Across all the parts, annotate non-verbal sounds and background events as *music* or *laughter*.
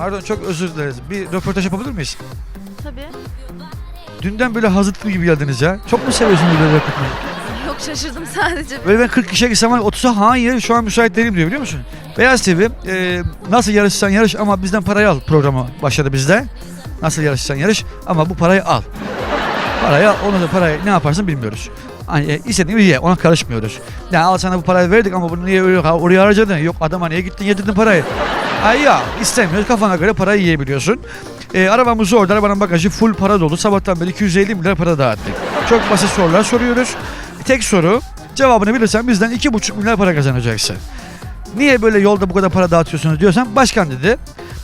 Pardon çok özür dileriz. Bir röportaj yapabilir miyiz? Tabii. Dünden böyle hazırlıklı gibi geldiniz ya. Çok mu seviyorsunuz böyle röportajı? Yok şaşırdım sadece. Böyle ben 40 kişiye gitsem var, 30'a hayır şu an müsait değilim diyor biliyor musun? Beyaz TV e, nasıl yarışsan yarış ama bizden parayı al programı başladı bizde. Nasıl yarışsan yarış ama bu parayı al. Parayı al onu da parayı ne yaparsın bilmiyoruz. Hani e, istediğin gibi ye ona karışmıyoruz. Ya al sana bu parayı verdik ama bunu niye oraya harcadın? Yok adama niye gittin yedirdin parayı? Ay ya istemiyoruz kafana göre parayı yiyebiliyorsun. E, arabamız orada arabanın bagajı full para dolu. Sabahtan beri 250 milyar para dağıttık. Çok basit sorular soruyoruz. Tek soru cevabını bilirsen bizden 2,5 milyar para kazanacaksın. Niye böyle yolda bu kadar para dağıtıyorsunuz diyorsan başkan dedi.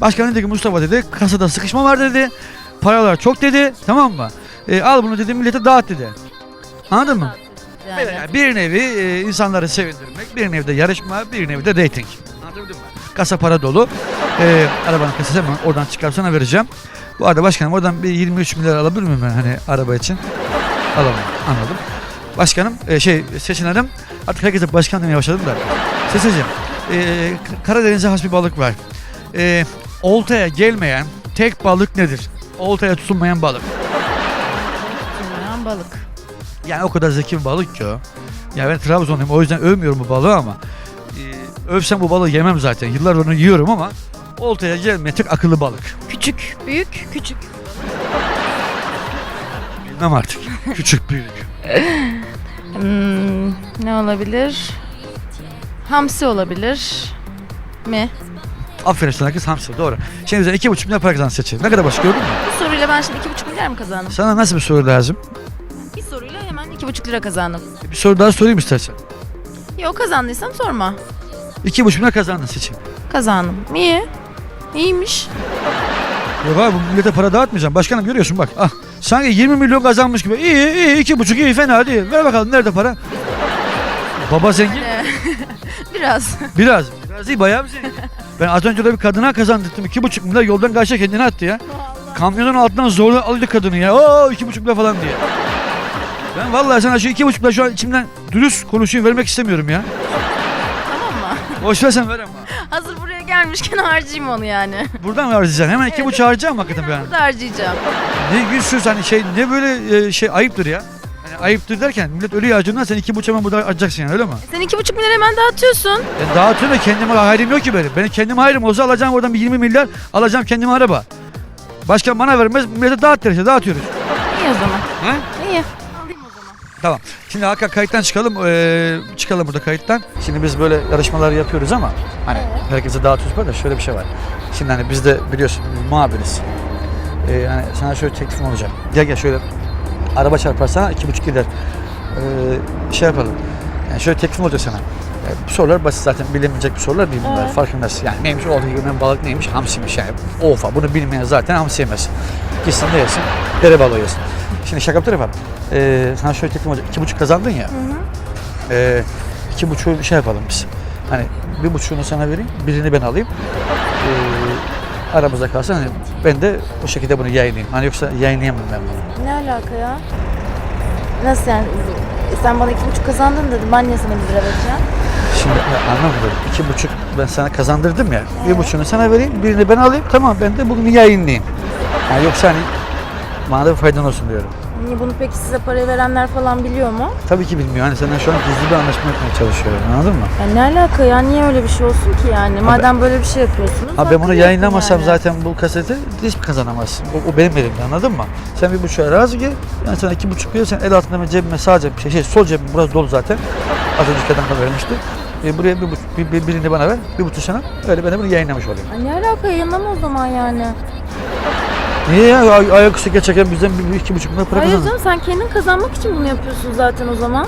Başkan dedi ki Mustafa dedi kasada sıkışma var dedi. Paralar çok dedi tamam mı? E, al bunu dedi millete dağıt dedi. Anladın mı? Yani. Bir nevi e, insanları sevindirmek, bir nevi de yarışma, bir nevi de dating. Anladın mı? Kasa para dolu. E, arabanın kasası hemen oradan çıkarsana vereceğim. Bu arada başkanım oradan bir 23 milyar alabilir miyim ben hani araba için? Alamam. Anladım. Başkanım e, şey Hanım artık herkese başkan demeye başladım da. Seçiciğim e, K- Karadeniz'e has bir balık var. E, oltaya gelmeyen tek balık nedir? Oltaya tutunmayan balık. Tutulmayan balık. Yani o kadar zeki bir balık ki o. Ya ben Trabzonluyum o yüzden övmüyorum bu balığı ama övsem bu balığı yemem zaten. Yıllar onu yiyorum ama oltaya gelmeyen tek akıllı balık. Küçük, büyük, küçük. Bilmem artık. Küçük büyük. Hmm, ne olabilir? Hamsi olabilir mi? Aferin sana kız hamsi doğru. Şimdi bize iki buçuk milyar para kazan seçelim. Ne kadar basit gördün mü? Bu soruyla ben şimdi 2,5 milyar mı kazandım? Sana nasıl bir soru lazım? Bir soruyla hemen 2,5 lira kazandım. Bir soru daha sorayım istersen. Yok kazandıysam sorma. İki buçuk milyar kazandın seçim. Kazandım. İyi. İyiymiş. Yok abi bu millete para dağıtmayacağım. Başkanım görüyorsun bak. Ah, sanki 20 milyon kazanmış gibi. İyi iyi iki buçuk iyi fena değil. Ver bakalım nerede para? Baba zengin. *laughs* Biraz. Biraz. Biraz değil bayağı bir zengin. Ben az önce de bir kadına kazandırdım. iki buçuk milyar yoldan karşıya kendini attı ya. Kamyonun altından zorla aldı kadını ya. Oo iki buçuk milyar falan diye. Ben vallahi sana şu iki buçuk milyar şu an içimden dürüst konuşayım vermek istemiyorum ya. Boş ver sen ver ama. Hazır buraya gelmişken harcayayım onu yani. Buradan mı harcayacaksın? Hemen iki buçuk harcayacağım hakikaten ben. Burada harcayacağım. Ne güçsüz hani şey ne böyle e, şey ayıptır ya. Hani ayıptır derken millet ölüyor harcından sen iki buçuk hemen burada harcayacaksın yani öyle mi? Sen 2,5 milyar hemen dağıtıyorsun. Ben dağıtıyorum da kendime hayrım yok ki benim. Benim kendime hayrım olsa alacağım oradan bir 20 milyar alacağım kendime araba. Başkan bana vermez millete dağıt der işte dağıtıyoruz. İyi o zaman. He? Tamam. Şimdi Hakan kayıttan çıkalım. Ee, çıkalım burada kayıttan. Şimdi biz böyle yarışmalar yapıyoruz ama hani herkese dağıtıyoruz böyle şöyle bir şey var. Şimdi hani biz de biliyorsun biz muhabiriz. Ee, yani sana şöyle teklifim olacak. Gel gel şöyle araba çarparsa iki buçuk gider. Ee, şey yapalım. Yani şöyle teklifim olacak sana. Ee, bu sorular basit zaten bilinmeyecek bir sorular değil bunlar. Evet. Farkındasın. Yani neymiş oldu gibi balık neymiş hamsiymiş yani. Ofa bunu bilmeyen zaten hamsi yemez. Gitsin de yesin. Dere balığı yesin. Şimdi şaka bir tarafa. Ee, sana şöyle teklifim olacak. İki buçuk kazandın ya. Ee, iki buçuğu şey yapalım biz. Hani bir buçuğunu sana vereyim. Birini ben alayım. Ee, aramızda kalsın. Hani ben de o şekilde bunu yayınlayayım. Hani yoksa yayınlayamam ben bunu. Ne alaka ya? Nasıl yani? Sen bana 2,5 kazandın dedin. Ben niye sana 1 lira vereceğim? Şimdi anlamadım. İki buçuk ben sana kazandırdım ya. Bir buçuğunu sana vereyim. Birini ben alayım. Tamam ben de bugün yayınlayayım. Yani yoksa hani bana da bir faydan olsun diyorum. Niye bunu peki size parayı verenler falan biliyor mu? Tabii ki bilmiyor. Hani senden şu an gizli bir anlaşma yapmaya çalışıyorum. Anladın mı? Ya ne alaka ya? Niye öyle bir şey olsun ki yani? Madem böyle bir şey yapıyorsunuz. Ha ben bunu hakkını yayınlamasam yani. zaten bu kaseti hiç kazanamazsın. O, o benim elimde anladın mı? Sen bir buçuğa razı gel. Ben sana iki buçuk veriyorum. Sen el altında ben cebime sağ cebim, şey, şey, sol cebim burası dolu zaten. Az önceki adam da vermişti. E, buraya bir, buçuk, bir, bir- birini bana ver, bir buçuk sana. Öyle ben de bunu yayınlamış olayım. Ay ne alaka yayınlama o zaman yani. Niye ya? Ay, ayaküstü geçerken bizden bir, bir iki buçuk milyon para Hayır canım sen kendin kazanmak için bunu yapıyorsun zaten o zaman.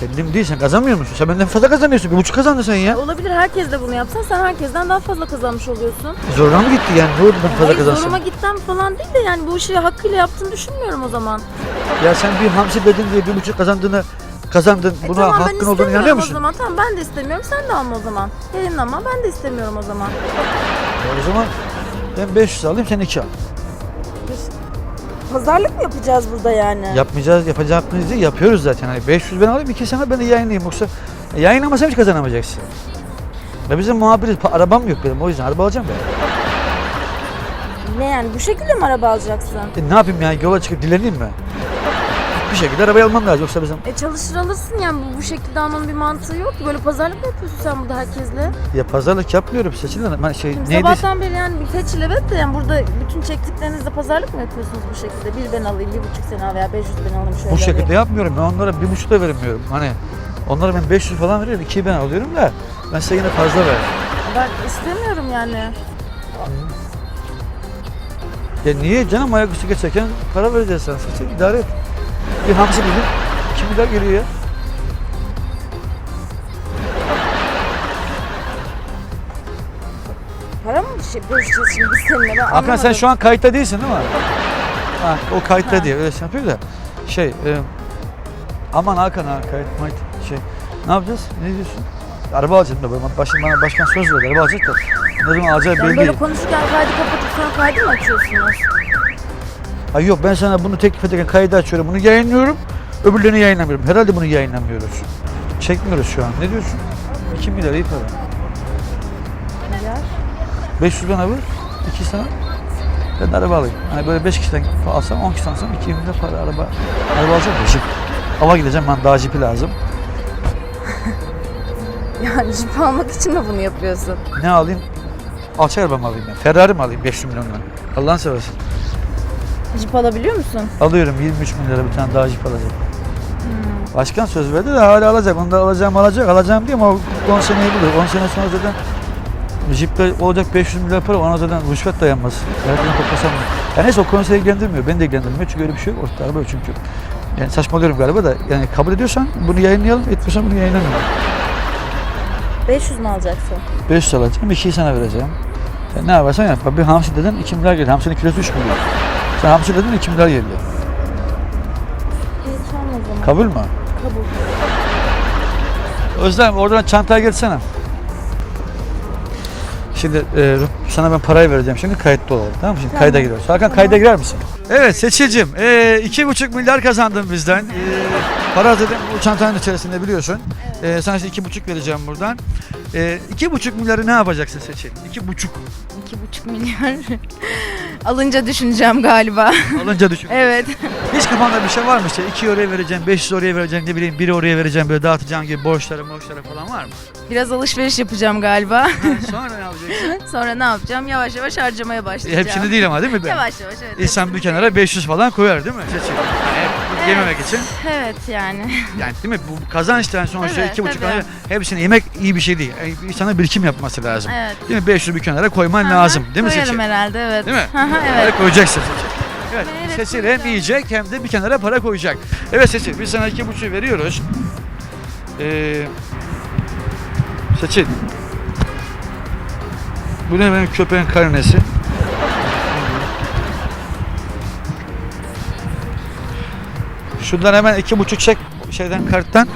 Kendim değil sen kazanmıyor musun? Sen benden fazla kazanıyorsun. Bir buçuk kazandın sen ya. Olabilir herkes de bunu yapsan sen herkesten daha fazla kazanmış oluyorsun. Zoruna mı gitti yani? Ne oldu ben fazla Hayır zoruma gittim falan değil de yani bu işi hakkıyla yaptığını düşünmüyorum o zaman. Ya sen bir hamsi bedin diye bir buçuk kazandığını kazandın. E Buna tamam ben hakkın olduğunu istemiyorum inanıyor o musun? zaman. Tamam ben de istemiyorum sen de alma o zaman. Yayınlama ben de istemiyorum o zaman. O zaman ben 500 alayım sen 2 al. Pazarlık mı yapacağız burada yani? Yapmayacağız, yapacağımız değil, yapıyoruz zaten. Hani 500 ben alayım, 2 sana ben de yayınlayayım. Yoksa yayınlamasam hiç kazanamayacaksın. Ve bizim muhabiriz, pa- arabam yok benim o yüzden araba alacağım ben. Ne yani bu şekilde mi araba alacaksın? E, ne yapayım yani yola çıkıp dileneyim mi? Bir şekilde arabayı almam lazım yoksa bizim... E çalışır alırsın yani bu, bu şekilde almanın bir mantığı yok ki. Böyle pazarlık mı yapıyorsun sen burada herkesle? Ya pazarlık yapmıyorum seçilen ben şey Şimdi neydi? sabahtan beri yani bir seçil evet de yani burada bütün çektiklerinizle pazarlık mı yapıyorsunuz bu şekilde? Bir ben alayım, bir buçuk sen al veya 500 ben alayım şöyle Bu şekilde alayım. yapmıyorum. Ben onlara bir buçuk da vermiyorum. Hani onlara ben 500 falan veriyorum. 2'yi ben alıyorum da ben size yine fazla ver. Ben istemiyorum yani. Ya niye canım ayaküstü geçerken para vereceğiz sen. Seçil idare et. Bir hamsi. 2 milyar geliyor ya. Para mı şey bölüşeceğiz şimdi biz seninle ben Hakan sen anlamadım. şu an kayıtta değilsin değil mi? Ha, o kayıtta diye öyle şey yapıyor da. Şey, e, aman Hakan ha kayıt mayıt şey. Ne yapacağız? Ne diyorsun? Araba alacağım da bana başkan, bana başkan söz verdi. Araba alacak da. Ne zaman alacağı Ben belli böyle değil. konuşurken kaydı kapatıp sonra kaydı mı açıyorsunuz? Ay yok ben sana bunu teklif ederken kaydı açıyorum. Bunu yayınlıyorum. Öbürlerini yayınlamıyorum. Herhalde bunu yayınlamıyoruz. Çekmiyoruz şu an. Ne diyorsun? 2 milyar iyi para. Ya. 500 bana ver. 2 sana. Ben de araba alayım. Hani böyle 5 kişiden alsam 10 kişiden alsam 2 milyar para araba. Araba alacağım jip. Hava gideceğim ben daha jipi lazım. *laughs* Yani jip almak için mi bunu yapıyorsun? Ne alayım? Alçak araba mı alayım ben? Ferrari mi alayım 500 milyondan? Allah'ını seversen. Jip alabiliyor musun? Alıyorum 23 milyara bir tane daha jip alacağım. Başkan söz verdi de hala alacak. Onu da alacağım alacak. Alacağım diye ama 10 seneyi bulur. 10 sene sonra zaten Jeep'te olacak 500 milyar para ona zaten rüşvet dayanmaz. Hayatını toplasam. Ya neyse o konu seni ilgilendirmiyor. Beni de ilgilendirmiyor çünkü öyle bir şey yok. Ortada araba yok çünkü. Yani saçmalıyorum galiba da yani kabul ediyorsan bunu yayınlayalım. Etmiyorsan bunu yayınlamayalım. 500 mü alacaksın? 500 alacağım. 2'yi sana vereceğim. Sen ne yaparsan yap. Bir hamsi dedin 2 milyar geliyor. Hamsinin kilosu 3 milyon. Sen hamsi dedin 2 milyar geliyor. İyi tamam o zaman. Kabul mü? Kabul. Özlem oradan çantaya gelsene. Şimdi e, sana ben parayı vereceğim şimdi kayıtlı olalım tamam mı? Şimdi Tamam. kayda giriyoruz. Hakan kayda girer misin? Evet Seçil'cim e, iki buçuk milyar kazandın bizden. E, para dedim bu çantanın içerisinde biliyorsun. E, sana işte iki buçuk vereceğim buradan. E, iki buçuk milyarı ne yapacaksın Seçil? İki buçuk 2,5 milyar. *laughs* Alınca düşüneceğim galiba. alınca *laughs* düşün. evet. Hiç kafanda bir şey var mı işte? 2 oraya vereceğim, 500 oraya vereceğim, ne bileyim biri oraya vereceğim böyle dağıtacağım gibi borçlara borçlara falan var mı? Biraz alışveriş yapacağım galiba. Ha, Sonra ne *laughs* yapacaksın? Sonra ne yapacağım? Yavaş yavaş harcamaya E, başlayacağım. Hepsini değil ama değil mi? be? Yavaş yavaş evet. İnsan bir kenara 500 falan koyar değil mi? Seçil. Yememek için. Evet yani. *laughs* Yani değil mi? Bu kazançtan sonuçta Evet, iki buçuk ay hepsini yemek iyi bir şey değil. Yani insana birikim yapması lazım. Evet. Değil mi? 500 bir kenara koyman Aha, lazım. Değil mi Koyarım Seçil? herhalde evet. Değil mi? Aha, evet. koyacaksın Seçil. Evet, Evet, Seçil hem yiyecek hem de bir kenara para koyacak. Evet Seçil biz sana iki buçuğu veriyoruz. Ee, Seçil. Bu ne benim köpeğin karnesi? Şundan hemen iki buçuk çek şeyden karttan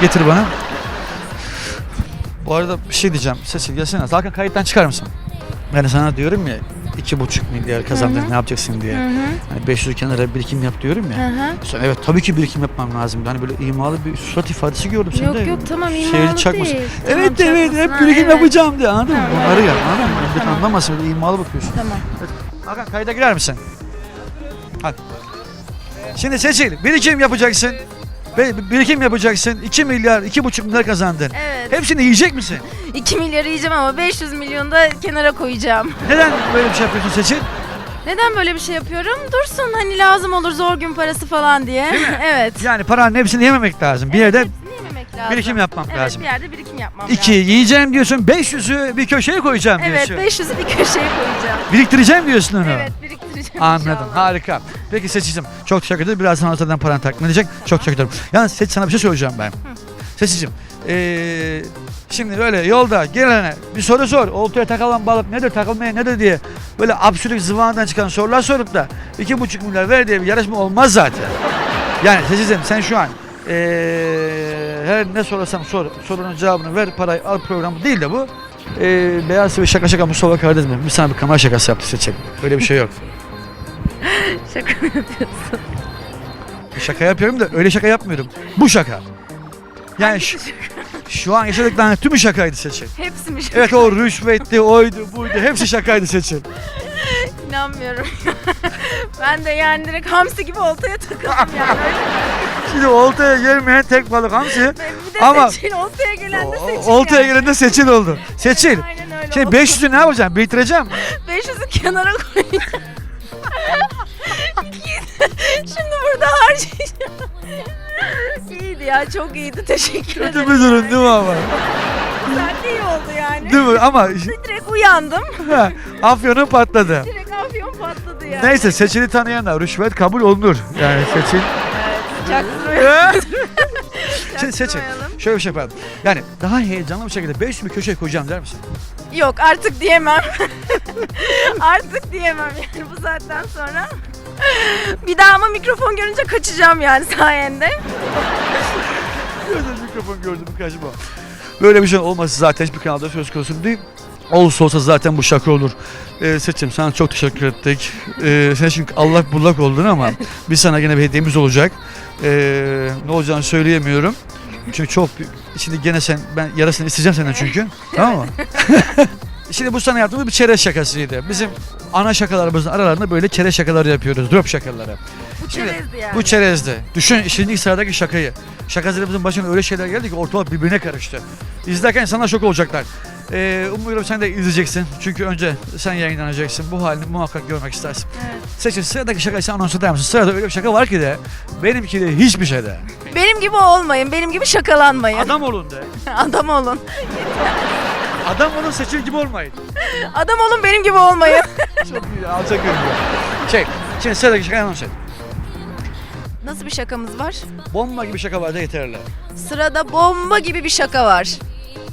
getir bana. Bu arada bir şey diyeceğim. Seçil gelsene. Hakan kayıttan çıkar mısın? Ben sana diyorum ya iki buçuk milyar kazandın ne yapacaksın diye. Hani 500 kenara birikim yap diyorum ya. Hı hı. Sen, evet tabii ki birikim yapmam lazım. Hani böyle imalı bir surat ifadesi gördüm sende. Yok yok tamam imalı çakmasın. değil. Tamam, Evet evet çakmasın. hep Ha, birikim evet. yapacağım diye anladın mı? Bunları evet. yap anladın mı? Tamam. anlamasın böyle imalı bakıyorsun. Tamam. Hakan kayda girer misin? Hadi. Şimdi Seçil birikim yapacaksın. Ve birikim yapacaksın. 2 milyar, 2,5 milyar kazandın. Evet. Hepsini yiyecek misin? *laughs* 2 milyarı yiyeceğim ama 500 milyonu da kenara koyacağım. *laughs* Neden böyle bir şey yapıyorsun Seçil? Neden böyle bir şey yapıyorum? Dursun hani lazım olur zor gün parası falan diye. *laughs* evet. Yani paranın hepsini yememek lazım. Bir yerde lazım. birikim yapmak evet, lazım. bir yerde birikim yapmam İki lazım. yiyeceğim diyorsun, 500'ü bir köşeye koyacağım Evet diyorsun. 500'ü bir köşeye koyacağım. Biriktireceğim diyorsun onu. Evet biriktireceğim Anladım. inşallah. Harika. Peki Seçicim çok teşekkür ederim. Birazdan ortadan paranı takdim edecek. Çok teşekkür ederim. Yalnız Seç sana bir şey söyleyeceğim ben. Seçicim. Ee, şimdi böyle yolda gelene bir soru sor. Oltaya takılan balık nedir takılmaya nedir diye böyle absürt zıvanadan çıkan sorular sorup da iki buçuk milyar ver diye bir yarışma olmaz zaten. Yani Seçicim sen şu an ee, her ne sorarsam sor, sorunun cevabını ver parayı al programı değil de bu. Ee, Beyaz ve şaka şaka Mustafa kardeşim bir sana bir kamera şakası yaptı seçecek. Öyle bir şey yok. *laughs* Şaka mı yapıyorsun? Şaka yapıyorum da öyle şaka yapmıyorum. Bu şaka. Yani şu, şu an yaşadıkların tümü şakaydı Seçil. Hepsi mi şaka? Evet o rüşvetti, oydu, buydu. Hepsi şakaydı Seçil. İnanmıyorum. *laughs* ben de yani direkt hamsi gibi oltaya takıldım yani. *laughs* Şimdi oltaya gelmeyen tek balık hamsi. bir de Ama- seçil, oltaya gelen de seçil Oltaya yani. gelen de seçil oldu. Seçil. Aynen öyle Şimdi oldu. 500'ü ne yapacağım? Bitireceğim. *laughs* 500'ü kenara koyacağım. Şimdi burada harcayacağım. iyiydi ya çok iyiydi teşekkür Kötü ederim. bir durum değil mi ama? Güzel iyi oldu yani. Değil mi? Ama Direkt uyandım. ha, afyonun patladı. Direkt afyon patladı yani. Neyse seçili tanıyanlar rüşvet kabul olunur. Yani seçil. Evet, çaktırmayalım. *laughs* *laughs* Şimdi. Çaktırmayalım. Şöyle bir şey yapalım. Yani daha heyecanlı bir şekilde 500 bir köşeye koyacağım der misin? Yok artık diyemem. *laughs* artık diyemem yani bu saatten sonra. Bir daha ama mikrofon görünce kaçacağım yani sayende. Gördüm mikrofon gördüm kaçma. Böyle bir şey olması zaten hiçbir kanalda söz konusu değil. Olsa olsa zaten bu şaka olur. Ee, Seçim sana çok teşekkür ettik. Ee, sen çünkü Allah bullak oldun ama *laughs* biz sana yine bir hediyemiz olacak. Ee, ne olacağını söyleyemiyorum. Çünkü çok Şimdi gene sen ben yarısını isteyeceğim senden çünkü. Tamam mı? *laughs* Şimdi bu sana yaptığımız bir çerez şakasıydı. Bizim ana şakalarımızın aralarında böyle çerez şakaları yapıyoruz. Drop şakaları. Bu Şimdi çerezdi yani. Bu çerezdi. Düşün şimdi ilk sıradaki şakayı. Şakacılarımızın başına öyle şeyler geldi ki ortalık birbirine karıştı. İzlerken sana şok olacaklar. Ee, umuyorum sen de izleyeceksin. Çünkü önce sen yayınlanacaksın. Bu halini muhakkak görmek istersin. Evet. Seçin sıradaki şakayı sen anons eder misin? Sırada öyle bir şaka var ki de benimki de hiçbir şey de. Benim gibi olmayın, benim gibi şakalanmayın. Adam olun de. *laughs* Adam olun. *laughs* Adam olun seçil gibi olmayın. *laughs* Adam olun, benim gibi olmayın. Çok iyi alçak gönüllü. Şey, şimdi sıradaki şakayı anons et. Nasıl bir şakamız var? Bomba gibi şaka var da yeterli. Sırada bomba gibi bir şaka var.